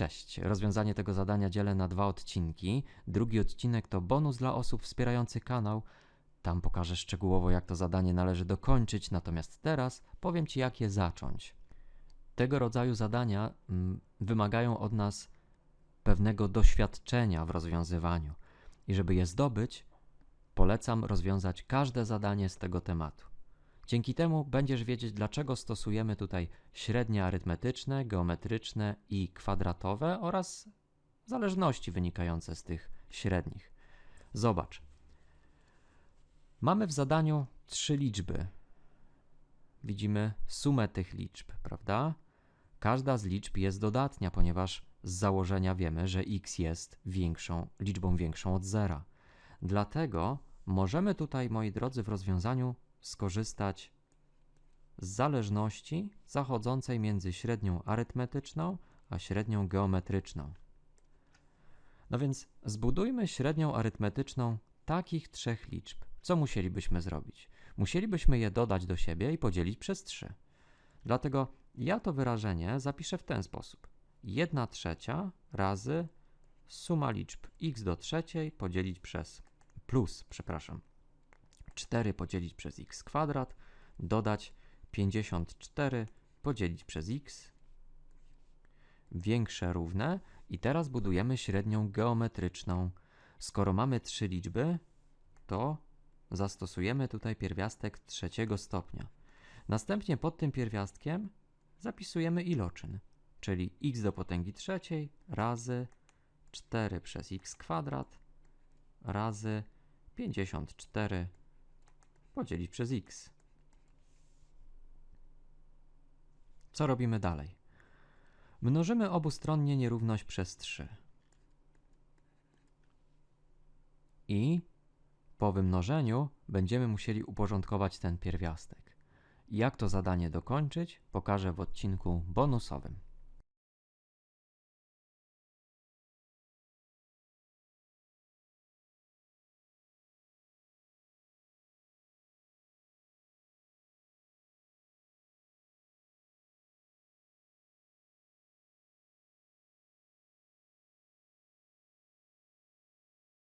Cześć. Rozwiązanie tego zadania dzielę na dwa odcinki. Drugi odcinek to bonus dla osób wspierających kanał. Tam pokażę szczegółowo, jak to zadanie należy dokończyć, natomiast teraz powiem Ci, jak je zacząć. Tego rodzaju zadania mm, wymagają od nas pewnego doświadczenia w rozwiązywaniu. I żeby je zdobyć, polecam rozwiązać każde zadanie z tego tematu. Dzięki temu będziesz wiedzieć, dlaczego stosujemy tutaj średnie arytmetyczne, geometryczne i kwadratowe oraz zależności wynikające z tych średnich. Zobacz. Mamy w zadaniu trzy liczby. Widzimy sumę tych liczb, prawda? Każda z liczb jest dodatnia, ponieważ z założenia wiemy, że x jest większą, liczbą większą od zera. Dlatego możemy tutaj, moi drodzy, w rozwiązaniu skorzystać z zależności zachodzącej między średnią arytmetyczną a średnią geometryczną. No więc zbudujmy średnią arytmetyczną takich trzech liczb. Co musielibyśmy zrobić? Musielibyśmy je dodać do siebie i podzielić przez 3. Dlatego ja to wyrażenie zapiszę w ten sposób. 1 trzecia razy suma liczb x do trzeciej podzielić przez plus, przepraszam, 4 podzielić przez x kwadrat, dodać 54 podzielić przez x, większe równe i teraz budujemy średnią geometryczną. Skoro mamy trzy liczby, to zastosujemy tutaj pierwiastek trzeciego stopnia. Następnie pod tym pierwiastkiem zapisujemy iloczyn, czyli x do potęgi trzeciej razy 4 przez x kwadrat razy 54 podzielić przez x. Co robimy dalej? Mnożymy obustronnie nierówność przez 3. I po wymnożeniu będziemy musieli uporządkować ten pierwiastek. Jak to zadanie dokończyć, pokażę w odcinku bonusowym.